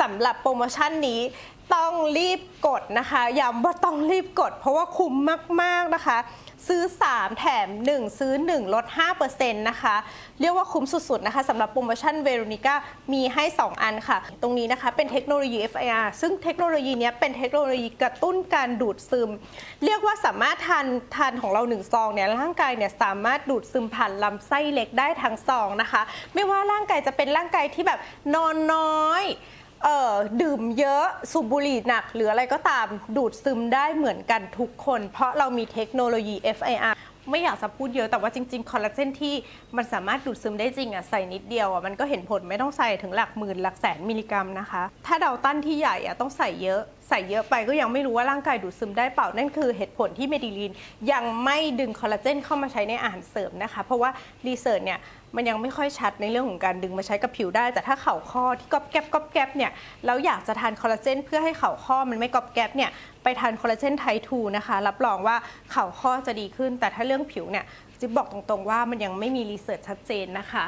สำหรับโปรโมชั่นนี้ต้องรีบกดนะคะย้ำว่าต้องรีบกด เพราะว่าคุ้มมาก ๆ นะคะ ซื้อ 3 แถม 1 ซื้อ 1 ลด 5%นะคะ เรียกว่าคุ้มสุด ๆ นะคะสำหรับโปรโมชั่นเวโรนิก้ามีให้ 2 อันค่ะ ตรงนี้นะคะเป็นเทคโนโลยี FIR ซึ่งเทคโนโลยีนี้เป็นเทคโนโลยีกระตุ้นการดูดซึม เรียกว่าสามารถทานทานของเรา 1 ซองเนี่ยร่างกายเนี่ยสามารถดูดซึมผ่านลำไส้เล็กได้ทั้งซองนะคะ ไม่ว่าร่างกายจะเป็นร่างกายที่แบบนอนน้อย เอ่อดื่มเยอะสูบบุหรี่หนัก หรืออะไรก็ตามดูดซึมได้เหมือนกันทุกคน เพราะเรามีเทคโนโลยี FIR ไม่อยากจะพูดเยอะแต่ว่าจริง ๆ คอลลาเจนที่มันสามารถดูดซึมได้จริงอะใส่นิดเดียวอะมันก็เห็นผลไม่ต้องใส่ถึงหลักหมื่นหลักแสนมิลลิกรัมนะคะ ถ้าเดาตันที่ใหญ่อะต้องใส่เยอะใส่เยอะไปก็ยังไม่รู้ว่าร่างกายดูดซึมได้เปล่า นั่นคือเหตุผลที่เมดิลีนยังไม่ดึงคอลลาเจนเข้ามาใช้ในอาหารเสริมนะคะ เพราะว่ารีเสิร์ชเนี่ยมันยังไม่ค่อยชัดในเรื่องของการดึงมาใช้กับผิวได้ แต่ถ้าเข่าข้อที่ก๊อบแก๊บก๊อบแก๊บเนี่ยแล้วอยากจะทานคอลลาเจนเพื่อให้เข่าข้อมันไม่ก๊อบแก๊บเนี่ยไปทานคอลลาเจนไท2นะคะรับรองว่าเข่าข้อจะดีขึ้นแต่ถ้าเรื่องผิวเนี่ยจิ๊บบอกตรงๆว่ามันยังไม่มีรีเสิร์ชชัดเจนนะคะ